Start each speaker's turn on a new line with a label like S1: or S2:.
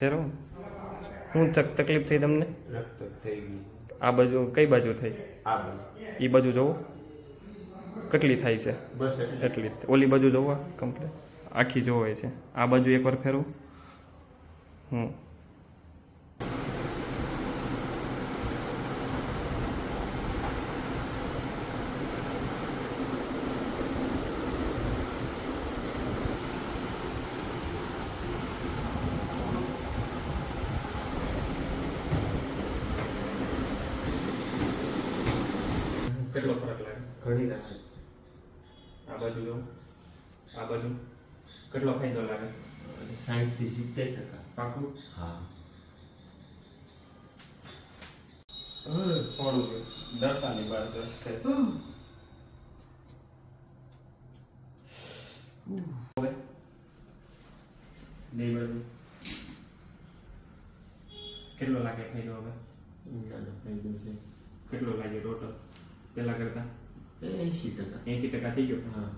S1: ફેરો શું તક તકલીફ થઈ તમને? આ બાજુ કઈ બાજુ થઈ? એ બાજુ. જવું. કેટલી થાય છે?
S2: એટલી.
S1: ઓલી બાજુ જોવા કમ્પ્લીટ આખી જોવાય છે. આ બાજુ એકવાર ફેરવું. હમ. કેટલો ફરક લાગે?
S2: ઘણી રાહત છે.
S1: આ બાજુ જો. આ બાજુ. કેટલો ફાયદો લાગે?
S2: સાઠથી સિત્તેર ટકા.
S1: પાકું?
S2: હા.
S1: થોડું બાર હવે બે બાજુ. કેટલો લાગે ફાયદો હવે? કેટલો લાગે ટોટલ પેલા કરતા?
S2: એસી ટકા.
S1: એંશી ટકા થઈ ગયો?
S2: હા